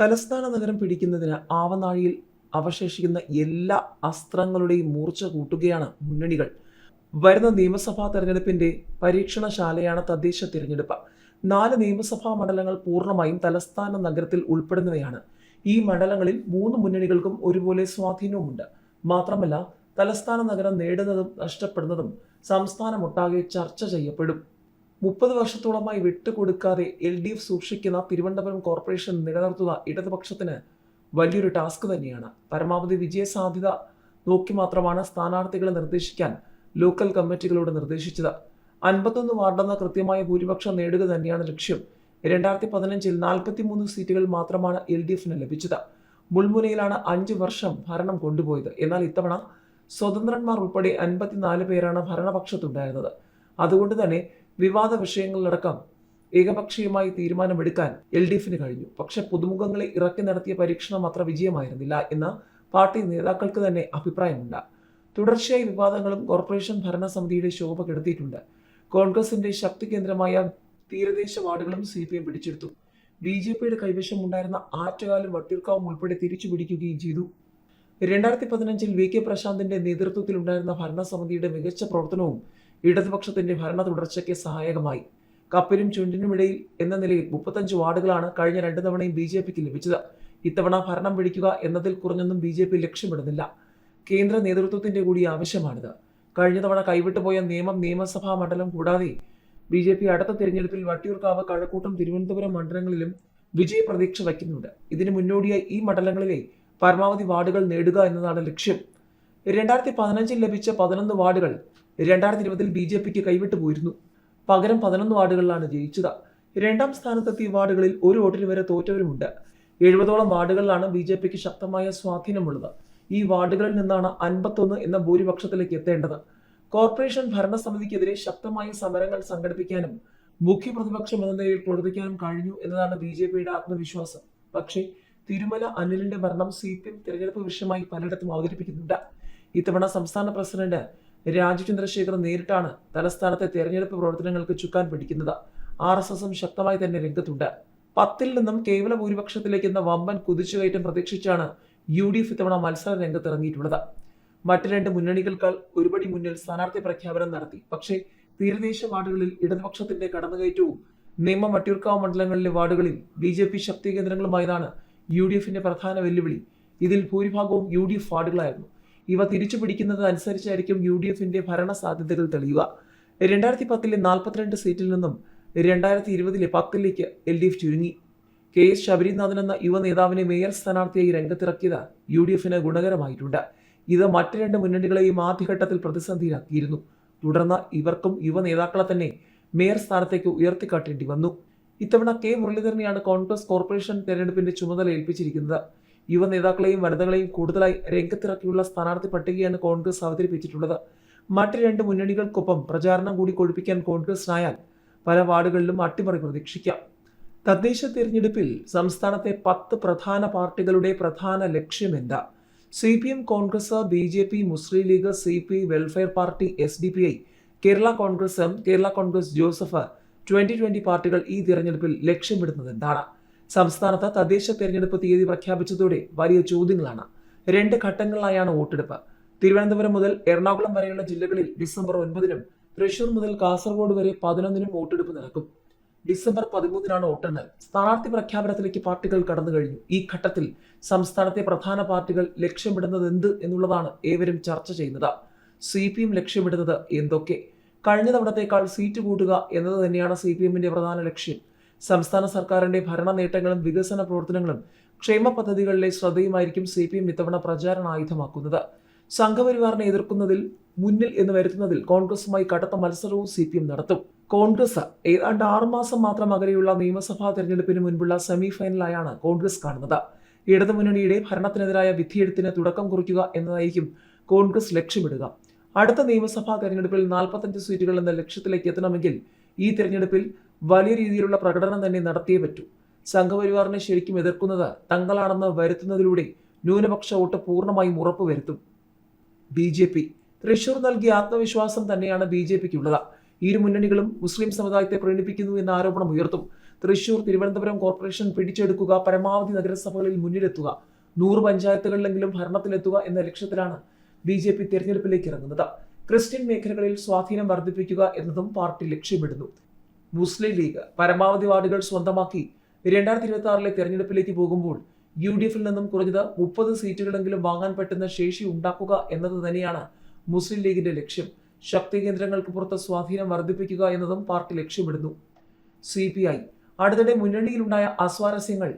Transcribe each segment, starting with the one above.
തലസ്ഥാന നഗരം പിടിക്കുന്നതിന് ആവനാഴിയിൽ അവശേഷിക്കുന്ന എല്ലാ അസ്ത്രങ്ങളുടെയും മൂർച്ച കൂട്ടുകയാണ് മുന്നണികൾ. വരുന്ന നിയമസഭാ തെരഞ്ഞെടുപ്പിന്റെ പരീക്ഷണശാലയാണ് തദ്ദേശ തിരഞ്ഞെടുപ്പ്. നാല് നിയമസഭാ മണ്ഡലങ്ങൾ പൂർണമായും തലസ്ഥാന നഗരത്തിൽ ഉൾപ്പെടുന്നവയാണ്. ഈ മണ്ഡലങ്ങളിൽ മൂന്ന് മുന്നണികൾക്കും ഒരുപോലെ സ്വാധീനവുമുണ്ട്. മാത്രമല്ല തലസ്ഥാന നഗരം നേടുന്നതും നഷ്ടപ്പെടുന്നതും സംസ്ഥാനമൊട്ടാകെ ചർച്ച ചെയ്യപ്പെടും. മുപ്പത് വർഷത്തോളമായി വിട്ടുകൊടുക്കാതെ എൽ ഡി എഫ് സൂക്ഷിക്കുന്ന തിരുവനന്തപുരം കോർപ്പറേഷൻ നിലനിർത്തുക ഇടതുപക്ഷത്തിന് വലിയൊരു ടാസ്ക് തന്നെയാണ്. പരമാവധി വിജയസാധ്യത നോക്കി മാത്രമാണ് സ്ഥാനാർത്ഥികളെ നിർദ്ദേശിക്കാൻ ലോക്കൽ കമ്മിറ്റികളോട് നിർദ്ദേശിച്ചത്. അൻപത്തൊന്ന് വാർഡെന്ന കൃത്യമായ ഭൂരിപക്ഷം നേടുക തന്നെയാണ് ലക്ഷ്യം. രണ്ടായിരത്തി പതിനഞ്ചിൽ നാൽപ്പത്തിമൂന്ന് സീറ്റുകൾ മാത്രമാണ് എൽ ഡി എഫിന് ലഭിച്ചത്. മുൾമുനയിലാണ് അഞ്ച് വർഷം ഭരണം കൊണ്ടുപോയത്. എന്നാൽ ഇത്തവണ സ്വതന്ത്രന്മാർ ഉൾപ്പെടെ അൻപത്തിനാല് പേരാണ് ഭരണപക്ഷത്തുണ്ടായിരുന്നത്. അതുകൊണ്ട് തന്നെ വിവാദ വിഷയങ്ങളിലടക്കം ഏകപക്ഷീയമായി തീരുമാനമെടുക്കാൻ എൽ ഡി എഫിന് കഴിഞ്ഞു. പക്ഷെ പുതുമുഖങ്ങളെ ഇറക്കി നടത്തിയ പരീക്ഷണം അത്ര വിജയമായിരുന്നില്ല എന്ന് പാർട്ടി നേതാക്കൾക്ക് തന്നെ അഭിപ്രായമുണ്ട്. തുടർച്ചയായി വിവാദങ്ങളും കോർപ്പറേഷൻ ഭരണസമിതിയുടെ ശോഭ കെടുത്തിയിട്ടുണ്ട്. കോൺഗ്രസിന്റെ ശക്തി കേന്ദ്രമായ തീരദേശ വാർഡുകളും സി പി എം പിടിച്ചെടുത്തു. ബി ജെ പിയുടെ കൈവശം ഉണ്ടായിരുന്ന ആറ്റുകാലും വട്ടിയൂർക്കാവും ഉൾപ്പെടെ തിരിച്ചു പിടിക്കുകയും ചെയ്തു. രണ്ടായിരത്തി പതിനഞ്ചിൽ വി കെ പ്രശാന്തിന്റെ നേതൃത്വത്തിലുണ്ടായിരുന്ന ഭരണസമിതിയുടെ മികച്ച പ്രവർത്തനവും ഇടതുപക്ഷത്തിന്റെ ഭരണ തുടർച്ചയ്ക്ക് സഹായകമായി കപ്പിനും ചുണ്ടിനുമിടയിൽ എന്ന നിലയിൽ മുപ്പത്തഞ്ച് വാർഡുകളാണ് കഴിഞ്ഞ രണ്ടു തവണയും ബി ജെ പിക്ക് ലഭിച്ചത്. ഇത്തവണ ഭരണം പിടിക്കുക എന്നതിൽ കുറഞ്ഞൊന്നും ബി ജെ പി ലക്ഷ്യമിടുന്നില്ല. കേന്ദ്ര നേതൃത്വത്തിന്റെ കൂടി ആവശ്യമാണിത്. കഴിഞ്ഞ തവണ കൈവിട്ടുപോയ നിയമം നിയമസഭാ മണ്ഡലം കൂടാതെ ബി ജെ പി അടുത്ത തിരഞ്ഞെടുപ്പിൽ വട്ടിയൂർക്കാവ് കഴക്കൂട്ടം തിരുവനന്തപുരം മണ്ഡലങ്ങളിലും വിജയ പ്രതീക്ഷ വയ്ക്കുന്നുണ്ട്. ഇതിന് മുന്നോടിയായി ഈ മണ്ഡലങ്ങളിലെ പരമാവധി വാർഡുകൾ നേടുക എന്നതാണ് ലക്ഷ്യം. രണ്ടായിരത്തി പതിനഞ്ചിൽ ലഭിച്ച പതിനൊന്ന് വാർഡുകൾ രണ്ടായിരത്തി ഇരുപതിൽ ബി ജെ പിക്ക് കൈവിട്ടു പോയിരുന്നു. പകരം പതിനൊന്ന് വാർഡുകളിലാണ് ജയിച്ചത്. രണ്ടാം സ്ഥാനത്തെത്തിയ വാർഡുകളിൽ ഒരു വോട്ടിന് വരെ തോറ്റവരുമുണ്ട്. എഴുപതോളം വാർഡുകളിലാണ് ബി ജെ പിക്ക് ശക്തമായ സ്വാധീനമുള്ളത്. ഈ വാർഡുകളിൽ നിന്നാണ് അൻപത്തൊന്ന് എന്ന ഭൂരിപക്ഷത്തിലേക്ക് എത്തേണ്ടത്. കോർപ്പറേഷൻ ഭരണസമിതിക്കെതിരെ ശക്തമായ സമരങ്ങൾ സംഘടിപ്പിക്കാനും മുഖ്യ പ്രതിപക്ഷം എന്ന നിലയിൽ പ്രവർത്തിക്കാനും കഴിഞ്ഞു എന്നതാണ് ബി ജെ പിയുടെ ആത്മവിശ്വാസം. പക്ഷേ തിരുമല അനിലിന്റെ ഭരണം സി പി എം തിരഞ്ഞെടുപ്പ് വിഷയമായി പലയിടത്തും അവതരിപ്പിക്കുന്നുണ്ട്. ഇത്തവണ സംസ്ഥാന പ്രസിഡന്റ് രാജീവ് ചന്ദ്രശേഖർ നേരിട്ടാണ് തലസ്ഥാനത്തെ തെരഞ്ഞെടുപ്പ് പ്രവർത്തനങ്ങൾക്ക് ചുക്കാൻ പിടിക്കുന്നത്. ആർ എസ് എസും ശക്തമായി തന്നെ രംഗത്തുണ്ട്. പത്തിൽ നിന്നും കേവല ഭൂരിപക്ഷത്തിലേക്ക് എന്ന വമ്പൻ കുതിച്ചുകയറ്റം പ്രതീക്ഷിച്ചാണ് യു ഡി എഫ് ഇത്തവണ മത്സര രംഗത്തിറങ്ങിയിട്ടുള്ളത്. മറ്റ് രണ്ട് മുന്നണികൾക്കാൾ ഒരുപടി മുന്നിൽ സ്ഥാനാർത്ഥി പ്രഖ്യാപനം നടത്തി. പക്ഷേ തീരദേശ വാർഡുകളിൽ ഇടതുപക്ഷത്തിന്റെ കടന്നുകയറ്റവും നിയമ വട്ടിയൂർക്കാവ് മണ്ഡലങ്ങളിലെ വാർഡുകളിൽ ബി ജെ പി ശക്തി കേന്ദ്രങ്ങളുമായതാണ് യു ഡി എഫിന്റെ പ്രധാന വെല്ലുവിളി. ഇതിൽ ഭൂരിഭാഗവും യു ഡി എഫ് വാർഡുകളായിരുന്നു. ഇവ തിരിച്ചു പിടിക്കുന്നത് അനുസരിച്ചായിരിക്കും യു ഡി എഫിന്റെ ഭരണ സാധ്യതകൾ തെളിയുക. രണ്ടായിരത്തി പത്തിലെ നാൽപ്പത്തിരണ്ട് സീറ്റിൽ നിന്നും രണ്ടായിരത്തി ഇരുപതിലെ പത്തിലേക്ക് എൽ ഡി എഫ് ചുരുങ്ങി. കെ എസ് ശബരിനാഥൻ എന്ന യുവ നേതാവിനെ മേയർ സ്ഥാനാർത്ഥിയായി രംഗത്തിറക്കിയത് യു ഡി എഫിന് ഗുണകരമായിട്ടുണ്ട്. ഇത് മറ്റ് രണ്ട് മുന്നണികളെയും ആദ്യഘട്ടത്തിൽ പ്രതിസന്ധിയിലാക്കിയിരുന്നു. തുടർന്ന് ഇവർക്കും യുവ നേതാക്കളെ തന്നെ മേയർ സ്ഥാനത്തേക്ക് ഉയർത്തിക്കാട്ടേണ്ടി വന്നു. ഇത്തവണ കെ മുരളീധരനെയാണ് കോൺഗ്രസ് കോർപ്പറേഷൻ തെരഞ്ഞെടുപ്പിന്റെ ചുമതല ഏൽപ്പിച്ചിരിക്കുന്നത്. യുവ നേതാക്കളെയും വനിതകളെയും കൂടുതലായി രംഗത്തിറക്കിയുള്ള സ്ഥാനാർത്ഥി പട്ടികയാണ് കോൺഗ്രസ് അവതരിപ്പിച്ചിട്ടുള്ളത്. മറ്റ് രണ്ട് മുന്നണികൾക്കൊപ്പം പ്രചാരണം കൂടി കൊഴുപ്പിക്കാൻ കോൺഗ്രസിനായാൽ പല വാർഡുകളിലും അട്ടിമറി പ്രതീക്ഷിക്കാം. തദ്ദേശ തിരഞ്ഞെടുപ്പിൽ സംസ്ഥാനത്തെ പത്ത് പ്രധാന പാർട്ടികളുടെ പ്രധാന ലക്ഷ്യം എന്താ? C P M Congress B J P Muslim League C P welfare party S D P I Kerala Congress M Kerala Congress Joseph twenty twenty പാർട്ടികൾ ഈ തിരഞ്ഞെടുപ്പിൽ ലക്ഷ്യമിടുന്നത് എന്താണ്? സംസ്ഥാനത്ത് തദ്ദേശ തെരഞ്ഞെടുപ്പ് തീയതി പ്രഖ്യാപിച്ചതോടെ വലിയ ചോദ്യങ്ങളാണ്. രണ്ട് ഘട്ടങ്ങളിലായാണ് വോട്ടെടുപ്പ്. തിരുവനന്തപുരം മുതൽ എറണാകുളം വരെയുള്ള ജില്ലകളിൽ ഡിസംബർ ഒൻപതിനും തൃശൂർ മുതൽ കാസർഗോഡ് വരെ പതിനൊന്നിനും വോട്ടെടുപ്പ് നടക്കും. ഡിസംബർ പതിമൂന്നിനാണ് വോട്ടെണ്ണൽ. സ്ഥാനാർത്ഥി പ്രഖ്യാപനത്തിലേക്ക് പാർട്ടികൾ കടന്നു കഴിഞ്ഞു. ഈ ഘട്ടത്തിൽ സംസ്ഥാനത്തെ പ്രധാന പാർട്ടികൾ ലക്ഷ്യമിടുന്നത് എന്ത് എന്നുള്ളതാണ് ഏവരും ചർച്ച ചെയ്യുന്നത്. സി പി എം ലക്ഷ്യമിടുന്നത് എന്തൊക്കെ? കഴിഞ്ഞ തവണത്തേക്കാൾ സീറ്റ് കൂട്ടുക എന്നത് തന്നെയാണ് സി പി എമ്മിന്റെ പ്രധാന ലക്ഷ്യം. സംസ്ഥാന സർക്കാരിന്റെ ഭരണ നേട്ടങ്ങളും വികസന പ്രവർത്തനങ്ങളും ക്ഷേമ പദ്ധതികളിലെ ശ്രദ്ധയുമായിരിക്കും സി പി എം ഇത്തവണ പ്രചാരണ ആയുധമാക്കുന്നത്. സംഘപരിവാറിനെ എതിർക്കുന്നതിൽ മുന്നിൽ എന്ന് വരുത്തുന്നതിൽ കോൺഗ്രസുമായി കടുത്ത മത്സരവും സി പി എം നടത്തും. കോൺഗ്രസ് ഏതാണ്ട് ആറുമാസം മാത്രം അകലെയുള്ള നിയമസഭാ തെരഞ്ഞെടുപ്പിന് മുൻപുള്ള സെമി ഫൈനലായാണ് കോൺഗ്രസ് കാണുന്നത്. ഇടതുമുന്നണിയുടെ ഭരണത്തിനെതിരായ വിധിയെഴുത്തിന് തുടക്കം കുറിക്കുക എന്നതായിരിക്കും കോൺഗ്രസ് ലക്ഷ്യമിടുക. അടുത്ത നിയമസഭാ തെരഞ്ഞെടുപ്പിൽ നാൽപ്പത്തഞ്ച് സീറ്റുകൾ എന്ന ലക്ഷ്യത്തിലേക്ക് എത്തണമെങ്കിൽ ഈ തെരഞ്ഞെടുപ്പിൽ വലിയ രീതിയിലുള്ള പ്രകടനം തന്നെ നടത്തിയേ പറ്റൂ. സംഘപരിവാറിനെ ശരിക്കും എതിർക്കുന്നത് തങ്ങളാണെന്ന് വരുത്തുന്നതിലൂടെ ന്യൂനപക്ഷ വോട്ട് പൂർണമായും ഉറപ്പുവരുത്തും ബി ജെ പി തൃശൂർ നൽകിയ ആത്മവിശ്വാസം തന്നെയാണ് ബി ജെ പിക്കുള്ളത്. ഇരു മുന്നണികളും മുസ്ലിം സമുദായത്തെ പ്രീണിപ്പിക്കുന്നു എന്ന ആരോപണം ഉയർത്തും. തൃശൂർ തിരുവനന്തപുരം കോർപ്പറേഷൻ പിടിച്ചെടുക്കുക പരമാവധി നഗരസഭകളിൽ മുന്നിലെത്തുക നൂറ് പഞ്ചായത്തുകളിലെങ്കിലും ഭരണത്തിലെത്തുക എന്ന ലക്ഷ്യത്തിലാണ് ബി ജെ പി തെരഞ്ഞെടുപ്പിലേക്ക് ഇറങ്ങുന്നത്. ക്രിസ്ത്യൻ മേഖലകളിൽ സ്വാധീനം വർദ്ധിപ്പിക്കുക എന്നതും പാർട്ടി ലക്ഷ്യമിടുന്നു. മുസ്ലിം ലീഗ് പരമാവധി വാർഡുകൾ സ്വന്തമാക്കി. രണ്ടായിരത്തി ഇരുപത്തി ആറിലെ തെരഞ്ഞെടുപ്പിലേക്ക് പോകുമ്പോൾ യു ഡി എഫിൽ നിന്നും കുറഞ്ഞത് മുപ്പത് സീറ്റുകളെങ്കിലും വാങ്ങാൻ പറ്റുന്ന ശേഷി ഉണ്ടാക്കുക എന്നത് തന്നെയാണ് മുസ്ലിം ലീഗിന്റെ ലക്ഷ്യം. ശക്തി കേന്ദ്രങ്ങൾക്ക് പുറത്ത് സ്വാധീനം വർദ്ധിപ്പിക്കുക എന്നതും പാർട്ടി ലക്ഷ്യമിടുന്നു. സി പി ഐ അടുത്തിടെ മുന്നണിയിലുണ്ടായ അസ്വാരസ്യങ്ങൾ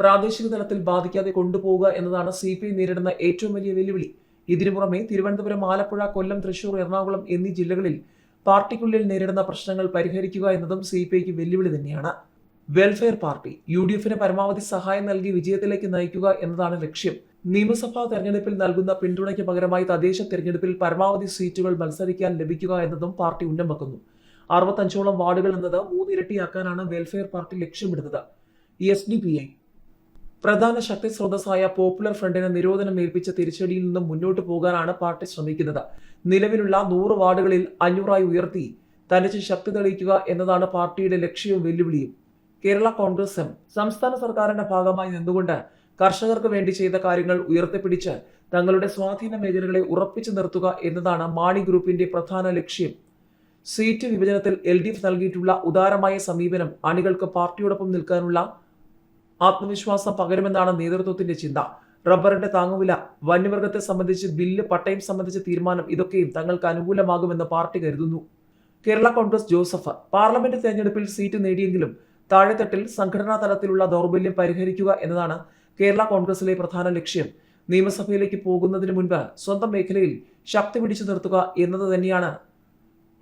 പ്രാദേശിക തലത്തിൽ ബാധിക്കാതെ കൊണ്ടുപോവുക എന്നതാണ് സി പി ഐ നേരിടുന്ന ഏറ്റവും വലിയ വെല്ലുവിളി. ഇതിനു പുറമെ തിരുവനന്തപുരം ആലപ്പുഴ കൊല്ലം തൃശൂർ എറണാകുളം എന്നീ ജില്ലകളിൽ പാർട്ടിക്കുള്ളിൽ നേരിടുന്ന പ്രശ്നങ്ങൾ പരിഹരിക്കുക എന്നതും സി പി ഐക്ക് വെല്ലുവിളി തന്നെയാണ്. വെൽഫെയർ പാർട്ടി യു ഡി എഫിന് പരമാവധി സഹായം നൽകി വിജയത്തിലേക്ക് നയിക്കുക എന്നതാണ് ലക്ഷ്യം. നിയമസഭാ തെരഞ്ഞെടുപ്പിൽ നൽകുന്ന പിന്തുണയ്ക്ക് പകരമായി തദ്ദേശ തെരഞ്ഞെടുപ്പിൽ പരമാവധി സീറ്റുകൾ മത്സരിക്കാൻ ലഭിക്കുക എന്നതും പാർട്ടി ഉന്നം വെക്കുന്നു അറുപത്തഞ്ചോളം വാർഡുകൾ എന്നത് മൂന്നിരട്ടിയാക്കാനാണ് വെൽഫെയർ പാർട്ടി ലക്ഷ്യമിടുന്നത്. എസ് ഡി പി ഐ പ്രധാന ശക്തി സ്രോതസ്സായ പോപ്പുലർ ഫ്രണ്ടിന് നിരോധനം ഏൽപ്പിച്ച തിരിച്ചടിയിൽ നിന്നും മുന്നോട്ട് പോകാനാണ് പാർട്ടി ശ്രമിക്കുന്നത്. നിലവിലുള്ള നൂറ് വാർഡുകളിൽ അഞ്ഞൂറായി ഉയർത്തി തനിച്ച് ശക്തി തെളിയിക്കുക എന്നതാണ് പാർട്ടിയുടെ ലക്ഷ്യവും വെല്ലുവിളിയും. കേരള കോൺഗ്രസ് എം സംസ്ഥാന സർക്കാരിന്റെ ഭാഗമായി നിന്നുകൊണ്ട് കർഷകർക്ക് വേണ്ടി ചെയ്ത കാര്യങ്ങൾ ഉയർത്തിപ്പിടിച്ച് തങ്ങളുടെ സ്വാധീന മേഖലകളെ ഉറപ്പിച്ചു നിർത്തുക എന്നതാണ് മാണി ഗ്രൂപ്പിന്റെ പ്രധാന ലക്ഷ്യം. സീറ്റ് വിഭജനത്തിൽ എൽ ഡി എഫ് നൽകിയിട്ടുള്ള ഉദാരമായ സമീപനം അണികൾക്ക് പാർട്ടിയോടൊപ്പം നിൽക്കാനുള്ള ആത്മവിശ്വാസം പകരുമെന്നാണ് നേതൃത്വത്തിന്റെ ചിന്ത. റബ്ബറിന്റെ താങ്ങുവില വന്യമൃഗത്തെ സംബന്ധിച്ച് ബില്ല് പട്ടയം സംബന്ധിച്ച തീരുമാനം ഇതൊക്കെയും തങ്ങൾക്ക് അനുകൂലമാകുമെന്ന് പാർട്ടി കരുതുന്നു. കേരള കോൺഗ്രസ് ജോസഫ് പാർലമെന്റ് തെരഞ്ഞെടുപ്പിൽ സീറ്റ് നേടിയെങ്കിലും താഴെത്തട്ടിൽ സംഘടനാ തലത്തിലുള്ള ദൗർബല്യം പരിഹരിക്കുക എന്നതാണ് കേരള കോൺഗ്രസിലെ പ്രധാന ലക്ഷ്യം. നിയമസഭയിലേക്ക് പോകുന്നതിന് മുൻപ് സ്വന്തം മേഖലയിൽ ശക്തി പിടിച്ചു നിർത്തുക എന്നത് തന്നെയാണ്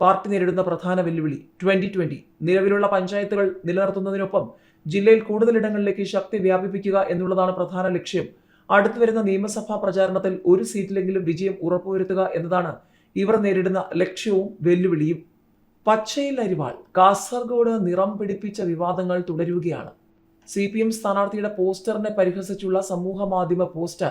പാർട്ടി നേരിടുന്ന പ്രധാന വെല്ലുവിളി ട്വന്റി ട്വന്റി. നിലവിലുള്ള പഞ്ചായത്തുകൾ നിലനിർത്തുന്നതിനൊപ്പം ജില്ലയിൽ കൂടുതലിടങ്ങളിലേക്ക് ശക്തി വ്യാപിപ്പിക്കുക എന്നുള്ളതാണ് പ്രധാന ലക്ഷ്യം. അടുത്തു വരുന്ന നിയമസഭാ പ്രചാരണത്തിൽ ഒരു സീറ്റിലെങ്കിലും വിജയം ഉറപ്പുവരുത്തുക എന്നതാണ് ഇവർ നേരിടുന്ന ലക്ഷ്യവും വെല്ലുവിളിയും. പച്ചയിൽ അരിവാൾ കാസർഗോഡ് നിറം പിടിപ്പിച്ച വിവാദങ്ങൾ തുടരുകയാണ്. സി പി എം സ്ഥാനാർത്ഥിയുടെ പോസ്റ്ററിനെ പരിഹസിച്ചുള്ള സമൂഹ മാധ്യമ പോസ്റ്റ്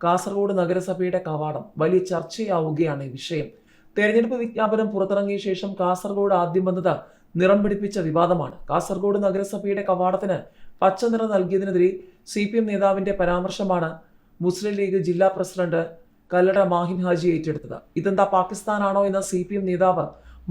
കാസർഗോഡ് നഗരസഭയുടെ കവാടം വലിയ ചർച്ചയാവുകയാണ് ഈ വിഷയം. തെരഞ്ഞെടുപ്പ് വിജ്ഞാപനം പുറത്തിറങ്ങിയ ശേഷം കാസർഗോഡ് ആദ്യം വന്നത് നിറം പിടിപ്പിച്ച വിവാദമാണ്. കാസർഗോഡ് നഗരസഭയുടെ കവാടത്തിന് പച്ച നിറം നൽകിയതിനെതിരെ സി പി എം നേതാവിന്റെ പരാമർശമാണ് മുസ്ലിം ലീഗ് ജില്ലാ പ്രസിഡന്റ് കല്ലട മാഹിൻ ഹാജി ഏറ്റെടുത്തത്. ഇതെന്താ പാകിസ്ഥാനാണോ എന്ന സി പി എം നേതാവ്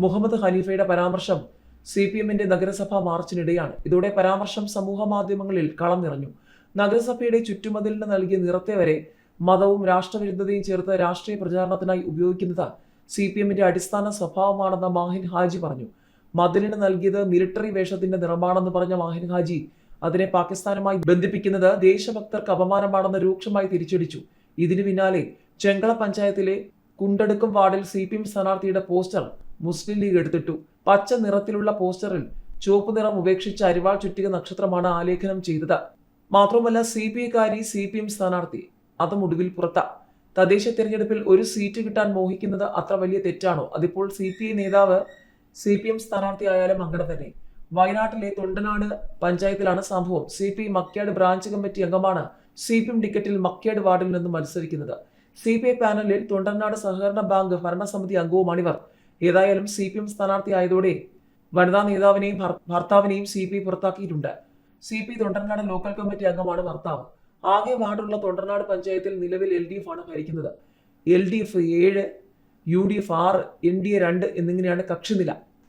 മുഹമ്മദ് ഖലീഫയുടെ പരാമർശം സി പി എമ്മിന്റെ നഗരസഭാ മാർച്ചിനിടെയാണ്. ഇതോടെ പരാമർശം സമൂഹ മാധ്യമങ്ങളിൽ കളം നിറഞ്ഞു. നഗരസഭയുടെ ചുറ്റുമതിലിന് നൽകിയ നിറത്തെ വരെ മതവും രാഷ്ട്രവിരുദ്ധതയും ചേർത്ത് രാഷ്ട്രീയ പ്രചാരണത്തിനായി ഉപയോഗിക്കുന്നത് സി പി എമ്മിന്റെ അടിസ്ഥാന സ്വഭാവമാണെന്ന് മാഹിൻ ഹാജി പറഞ്ഞു. മതിലിന് നൽകിയത് മിലിറ്ററി വേഷത്തിന്റെ നിറമാണെന്ന് പറഞ്ഞ മാഹിൻ ഹാജി അതിനെ പാകിസ്ഥാനുമായി ബന്ധിപ്പിക്കുന്നത് ദേശഭക്തർക്ക് അപമാനമാണെന്ന് രൂക്ഷമായി തിരിച്ചടിച്ചു. ഇതിനു പിന്നാലെ ചെങ്കള പഞ്ചായത്തിലെ കുണ്ടടുക്കും വാർഡിൽ സി പി എം സ്ഥാനാർത്ഥിയുടെ പോസ്റ്റർ മുസ്ലിം ലീഗ് എടുത്തിട്ടു. പച്ച നിറത്തിലുള്ള പോസ്റ്ററിൽ ചുവപ്പ് നിറം ഉപേക്ഷിച്ച് അരിവാൾ ചുറ്റിക നക്ഷത്രമാണ് ആലേഖനം ചെയ്തത്. മാത്രമല്ല സി പി ഐക്കാരി സി പി എം സ്ഥാനാർത്ഥി അതും ഒടുവിൽ പുറത്ത. തദ്ദേശ തെരഞ്ഞെടുപ്പിൽ ഒരു സീറ്റ് കിട്ടാൻ മോഹിക്കുന്നത് അത്ര വലിയ തെറ്റാണോ? അതിപ്പോൾ സി പി ഐ നേതാവ് സി പി എം സ്ഥാനാർത്ഥിയായാലും അങ്ങനെ തന്നെ. വയനാട്ടിലെ തൊണ്ടനാട് പഞ്ചായത്തിലാണ് സംഭവം. C P Makkiyad branch committee അംഗമാണ് സി പി എം ടിക്കറ്റിൽ മക്യാട് വാർഡിൽ നിന്ന് മത്സരിക്കുന്നത്. സി പി ഐ പാനലിൽ തൊണ്ടനാട് സഹകരണ ബാങ്ക് ഭരണസമിതി അംഗവുമാണിവർ ഏതായാലും സി പി എം സ്ഥാനാർത്ഥി ആയതോടെ വനിതാ നേതാവിനെയും ഭർ- ഭർത്താവിനെയും C P I പുറത്താക്കിയിട്ടുണ്ട്. C P Thondanad local committee അംഗമാണ് ഭർത്താവ്. ആകെ വാർഡുള്ള തൊണ്ടർനാട് പഞ്ചായത്തിൽ നിലവിൽ എൽ ഡി എഫ് ആണ് ഭരിക്കുന്നത്. എൽ ഡി എഫ് ഏഴ് യു ഡി എഫ് ആറ് എൻ ഡി എ രണ്ട് എന്നിങ്ങനെയാണ് കക്ഷിനില.